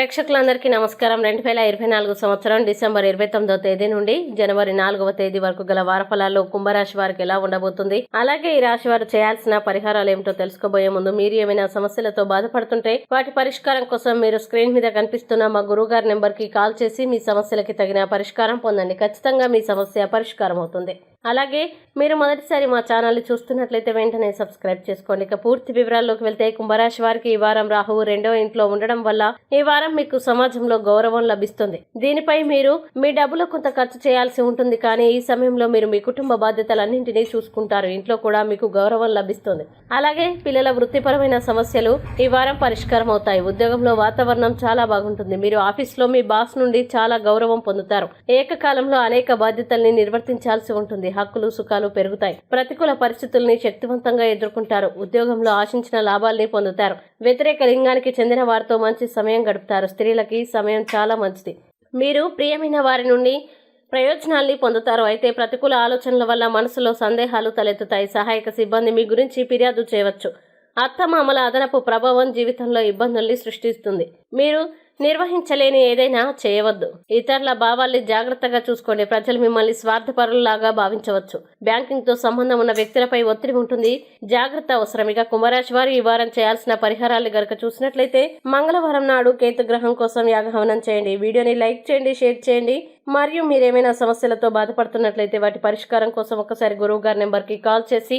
ప్రేక్షకులందరికీ నమస్కారం. రెండు వేల ఇరవై నాలుగు సంవత్సరం డిసెంబర్ ఇరవై తొమ్మిదో తేదీ నుండి జనవరి నాలుగవ తేదీ వరకు గల వారఫలాల్లో కుంభరాశి వారికి ఎలా ఉండబోతుంది? అలాగే ఈ రాశి వారు చేయాల్సిన పరిహారాలు ఏమిటో తెలుసుకోబోయే ముందు మీరు ఏమైనా సమస్యలతో బాధపడుతుంటే వాటి పరిష్కారం కోసం మీరు స్క్రీన్ మీద కనిపిస్తున్న మా గురువు గారి నెంబర్కి కాల్ చేసి మీ సమస్యలకి తగిన పరిష్కారం పొందండి. ఖచ్చితంగా మీ సమస్య పరిష్కారం అవుతుంది. అలాగే మీరు మొదటిసారి మా ఛానల్ చూస్తున్నట్లయితే వెంటనే సబ్స్క్రైబ్ చేసుకోండి. ఇక పూర్తి వివరాల్లోకి వెళ్తే కుంభరాశి వారికి ఈ వారం రాహువు రెండో ఇంట్లో ఉండడం వల్ల ఈ వారం మీకు సమాజంలో గౌరవం లభిస్తుంది. దీనిపై మీరు మీ డబ్బులో కొంత ఖర్చు చేయాల్సి ఉంటుంది. కానీ ఈ సమయంలో మీరు మీ కుటుంబ బాధ్యతలన్నింటినీ చూసుకుంటారు. ఇంట్లో కూడా మీకు గౌరవం లభిస్తుంది. అలాగే పిల్లల వృత్తిపరమైన సమస్యలు ఈ వారం పరిష్కారం అవుతాయి. ఉద్యోగంలో వాతావరణం చాలా బాగుంటుంది. మీరు ఆఫీస్లో మీ బాస్ నుండి చాలా గౌరవం పొందుతారు. ఏకకాలంలో అనేక బాధ్యతల్ని నిర్వర్తించాల్సి ఉంటుంది. హక్కులు సుఖాలు పెరుగుతాయి. ప్రతికూల పరిస్థితుల్ని శక్తివంతంగా ఎదుర్కొంటారు. ఉద్యోగంలో ఆశించిన లాభాల్ని పొందుతారు. వ్యతిరేక లింగానికి చెందిన వారితో మంచి సమయం గడుపుతారు. స్త్రీలకి సమయం చాలా మంచిది. మీరు ప్రియమైన వారి నుండి ప్రయోజనాల్ని పొందుతారు. అయితే ప్రతికూల ఆలోచనల వల్ల మనసులో సందేహాలు తలెత్తుతాయి. సహాయక సిబ్బంది మీ గురించి ఫిర్యాదు చేయవచ్చు. అత్తమామల అదనపు ప్రభావం జీవితంలో ఇబ్బందుల్ని సృష్టిస్తుంది. మీరు నిర్వహించలేని ఏదైనా చేయవద్దు. ఇతరుల భావాల్ని జాగ్రత్తగా చూసుకోండి. ప్రజలు మిమ్మల్ని స్వార్థపరుల్లాగా భావించవచ్చు. బ్యాంకింగ్తో సంబంధం ఉన్న వ్యక్తులపై ఒత్తిడి ఉంటుంది. జాగ్రత్త అవసరం. ఇక కుంభరాశి వారు ఈ వారం చేయాల్సిన పరిహారాలు గనక చూసినట్లయితే మంగళవారం నాడు కేతు గ్రహం కోసం యాగహవనం చేయండి. వీడియోని లైక్ చేయండి షేర్ చేయండి. మరియు మీరేమైనా సమస్యలతో బాధపడుతున్నట్లయితే వాటి పరిష్కారం కోసం ఒకసారి గురువు గారి నెంబర్కి కాల్ చేసి